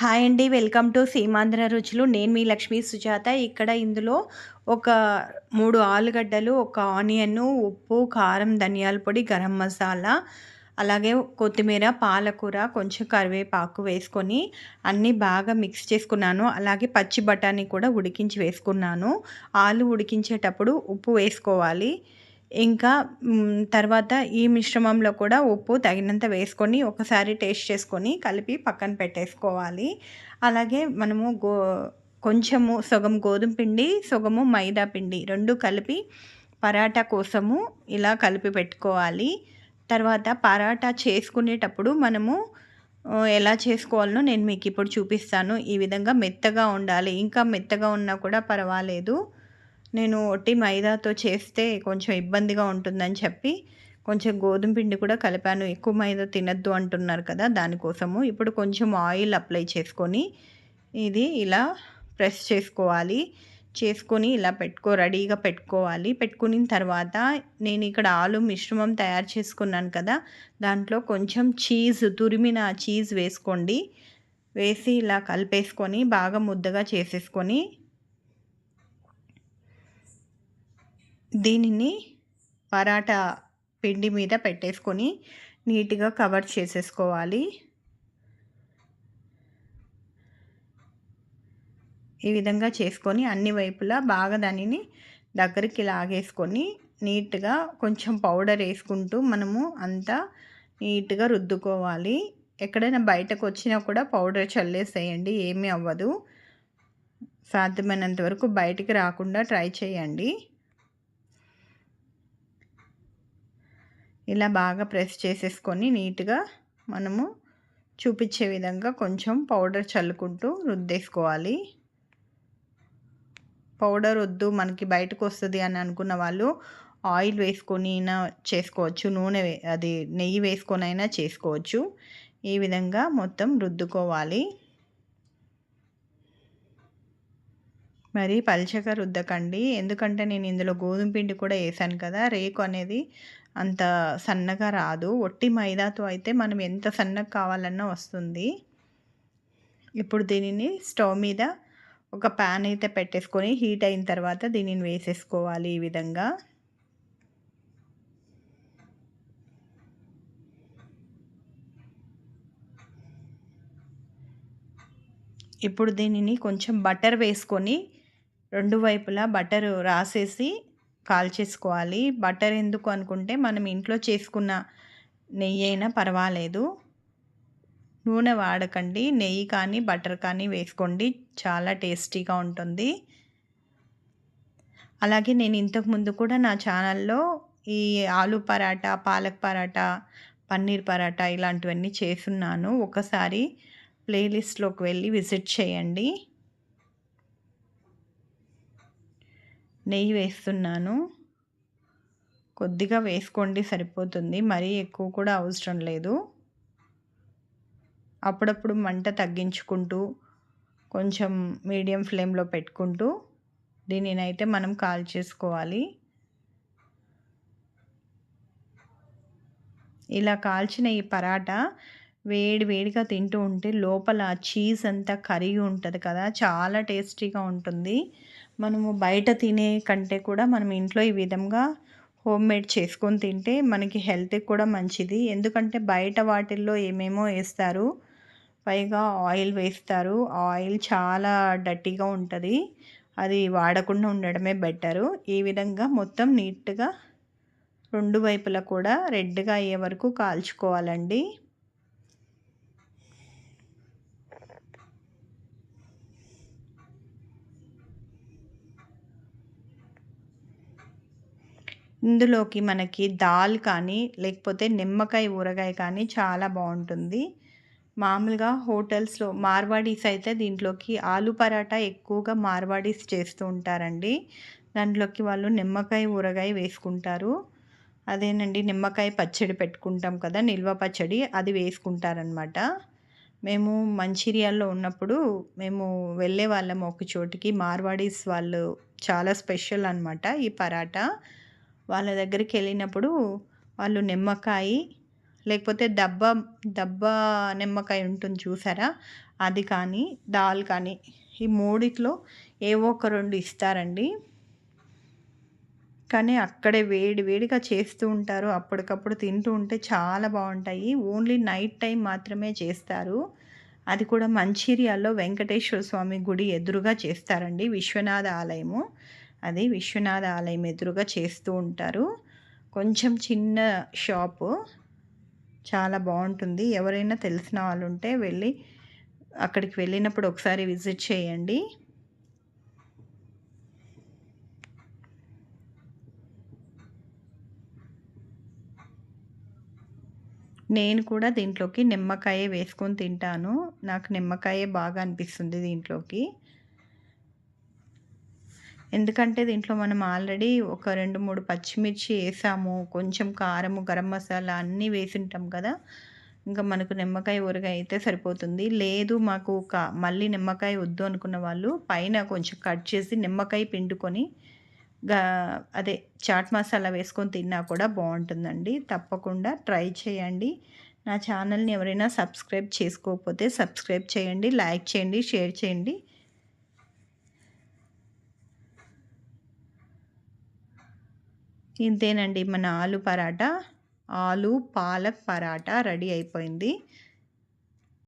Hi అండి welcome to Seemandhra రుచులు. నేను మీ లక్ష్మీ సుజాత. ఇక్కడ ఇందులో ఒక మూడు ఆలుగడ్డలు ఒక ఆనియన్ ఉప్పు కారం ధనియాల పొడి గరం మసాలా అలాగే కొత్తిమీర పాలకూర కొంచెం కరివేపాకు వేసుకొని అన్నీ బాగా మిక్స్ చేసుకున్నాను. అలాగే పచ్చి బఠానీ కూడా ఉడికించి వేసుకున్నాను. ఆలు ఉడికించేటప్పుడు ఉప్పు వేసుకోవాలి. ఇంకా తర్వాత ఈ మిశ్రమంలో కూడా ఉప్పు తగినంత వేసుకొని ఒకసారి టేస్ట్ చేసుకొని కలిపి పక్కన పెట్టేసుకోవాలి. అలాగే మనము గో కొంచెము సగం గోధుమ పిండి సగము మైదా పిండి రెండు కలిపి పరాటా కోసము ఇలా కలిపి పెట్టుకోవాలి. తర్వాత పరాటా చేసుకునేటప్పుడు మనము ఎలా చేసుకోవాలనో నేను మీకు ఇప్పుడు చూపిస్తాను. ఈ విధంగా మెత్తగా ఉండాలి. ఇంకా మెత్తగా ఉన్నా కూడా పర్వాలేదు. నేను ఒట్టి మైదాతో చేస్తే కొంచెం ఇబ్బందిగా ఉంటుందని చెప్పి కొంచెం గోధుమ పిండి కూడా కలిపాను. ఎక్కువ మైదా తినద్దు అంటున్నారు కదా దానికోసము ఇప్పుడు కొంచెం ఆయిల్ అప్లై చేసుకొని ఇది ఇలా ప్రెస్ చేసుకోవాలి. చేసుకొని ఇలా పెట్టుకో రెడీగా పెట్టుకోవాలి. పెట్టుకున్న తర్వాత నేను ఇక్కడ ఆలు మిశ్రమం తయారు చేసుకున్నాను కదా దాంట్లో కొంచెం చీజ్ తురిమిన చీజ్ వేసుకోండి. వేసి ఇలా కలిపేసుకొని బాగా ముద్దగా చేసేసుకొని దీనిని పరాటా పిండి మీద పెట్టేసుకొని నీట్గా కవర్ చేసేసుకోవాలి. ఈ విధంగా చేసుకొని అన్ని వైపులా బాగా దానిని దగ్గరికి లాగేసుకొని నీట్గా కొంచెం పౌడర్ వేసుకుంటూ మనము అంతా నీట్గా రుద్దుకోవాలి. ఎక్కడైనా బయటకు వచ్చినా కూడా పౌడర్ చల్లేసేయండి ఏమీ అవ్వదు. సాధ్యమైనంత వరకు బయటికి రాకుండా ట్రై చేయండి. ఇలా బాగా ప్రెస్ చేసేసుకొని నీట్గా మనము చూపించే విధంగా కొంచెం పౌడర్ చల్లుకుంటూ రుద్దేసుకోవాలి. పౌడర్ వద్దు మనకి బయటకు వస్తుంది అని అనుకున్న వాళ్ళు ఆయిల్ వేసుకొని అయినా చేసుకోవచ్చు నూనె అది నెయ్యి వేసుకొని అయినా చేసుకోవచ్చు. ఈ విధంగా మొత్తం రుద్దుకోవాలి. మరి పల్చగా రుద్దకండి. ఎందుకంటే నేను ఇందులో గోధుమ పిండి కూడా వేసాను కదా రేకు అనేది అంత సన్నగా రాదు. ఒట్టి మైదాతో అయితే మనం ఎంత సన్నగా కావాలన్నా వస్తుంది. ఇప్పుడు దీనిని స్టవ్ మీద ఒక ప్యాన్ అయితే పెట్టేసుకొని హీట్ అయిన తర్వాత దీనిని వేసేసుకోవాలి ఈ విధంగా. ఇప్పుడు దీనిని కొంచెం బటర్ వేసుకొని రెండు వైపులా బటర్ రాసేసి కాల్చేసుకోవాలి బటర్ ఎందుకు అనుకుంటే మనం ఇంట్లో చేసుకున్న నెయ్యి అయినా పర్వాలేదు. నూనె వాడకండి. నెయ్యి కానీ బటర్ కానీ వేసుకోండి. చాలా టేస్టీగా ఉంటుంది. అలాగే నేను ఇంతకుముందు కూడా నా ఛానల్లో ఈ ఆలు పరాటా పాలక్ పరాటా పన్నీర్ పరాటా ఇలాంటివన్నీ చేస్తున్నాను. ఒకసారి ప్లేలిస్ట్లోకి వెళ్ళి విజిట్ చేయండి. నెయ్యి వేస్తున్నాను. కొద్దిగా వేసుకోండి సరిపోతుంది. మరీ ఎక్కువ కూడా అవసరం లేదు. అప్పుడప్పుడు మంట తగ్గించుకుంటూ కొంచెం మీడియం ఫ్లేమ్లో పెట్టుకుంటూ దీనినైతే మనం కాల్ చేసుకోవాలి. ఇలా కాల్చిన ఈ పరాటా వేడి వేడిగా తింటూ ఉంటే లోపల చీజ్ అంతా కరిగి ఉంటుంది కదా చాలా టేస్టీగా ఉంటుంది. మనము బయట తినే కంటే కూడా మనం ఇంట్లో ఈ విధంగా హోమ్ మేడ్ చేసుకొని తింటే మనకి హెల్త్కి కూడా మంచిది. ఎందుకంటే బయట వాటిల్లో ఏమేమో వేస్తారు? పైగా ఆయిల్ వేస్తారు. ఆయిల్ చాలా డట్టిగా ఉంటుంది. అది వాడకుండా ఉండడమే బెటరు. ఈ విధంగా మొత్తం నీట్గా రెండు వైపులా కూడా రెడ్గా అయ్యే వరకు కాల్చుకోవాలండి. ఇందులోకి మనకి దాల్ కానీ లేకపోతే నిమ్మకాయ ఊరగాయ కానీ చాలా బాగుంటుంది. మామూలుగా హోటల్స్లో మార్వాడీస్ అయితే దీంట్లోకి ఆలు పరాటా ఎక్కువగా మార్వాడీస్ చేస్తూ ఉంటారండి. దాంట్లోకి వాళ్ళు నిమ్మకాయ ఊరగాయ వేసుకుంటారు. అదేనండి నిమ్మకాయ పచ్చడి పెట్టుకుంటాం కదా నిల్వ పచ్చడి అది వేసుకుంటారనమాట. మేము మంచిర్యాల్లో ఉన్నప్పుడు మేము వెళ్ళే వాళ్ళం ఒక చోటికి. మార్వాడీస్ వాళ్ళు చాలా స్పెషల్ అనమాట ఈ పరాటా. వాళ్ళ దగ్గరికి వెళ్ళినప్పుడు వాళ్ళు నిమ్మకాయ లేకపోతే దబ్బ దబ్బ నిమ్మకాయ ఉంటుంది చూసారా? అది కానీ దాల్ కానీ ఈ మూడిట్లో ఏవో ఒక రెండు ఇస్తారండి. కానీ అక్కడే వేడి వేడిగా చేస్తూ ఉంటారు. అప్పటికప్పుడు తింటూ ఉంటే చాలా బాగుంటాయి. ఓన్లీ నైట్ టైం మాత్రమే చేస్తారు. అది కూడా మంచిర్యాల్లో వెంకటేశ్వర స్వామి గుడి ఎదురుగా చేస్తారండి విశ్వనాథ ఆలయము. అది విశ్వనాథ ఆలయం ఎదురుగా చేస్తూ ఉంటారు. కొంచెం చిన్న షాపు. చాలా బాగుంటుంది. ఎవరైనా తెలిసిన వాళ్ళు ఉంటే వెళ్ళి అక్కడికి వెళ్ళినప్పుడు ఒకసారి విజిట్ చేయండి. నేను కూడా దీంట్లోకి నిమ్మకాయ వేసుకొని తింటాను. నాకు నిమ్మకాయ బాగా అనిపిస్తుంది దీంట్లోకి. ఎందుకంటే దీంట్లో మనం ఆల్రెడీ ఒక రెండు మూడు పచ్చిమిర్చి వేసాము కొంచెం కారము గరం మసాలా అన్నీ వేసింటాం కదా. ఇంకా మనకు నిమ్మకాయ ఊరగాయ అయితే సరిపోతుంది. లేదు మాకు కా మళ్ళీ నిమ్మకాయ వద్దు అనుకున్న వాళ్ళు పైన కొంచెం కట్ చేసి నిమ్మకాయ పిండుకొని గా అదే చాట్ మసాలా వేసుకొని తిన్నా కూడా బాగుంటుందండి. తప్పకుండా ట్రై చేయండి. నా ఛానల్ని ఎవరైనా సబ్స్క్రైబ్ చేసుకోకపోతే సబ్స్క్రైబ్ చేయండి లైక్ చేయండి షేర్ చేయండి. ఇంతేనండి. మన ఆలు పరాటా ఆలు పాలక్ పరాటా రెడీ అయిపోయింది.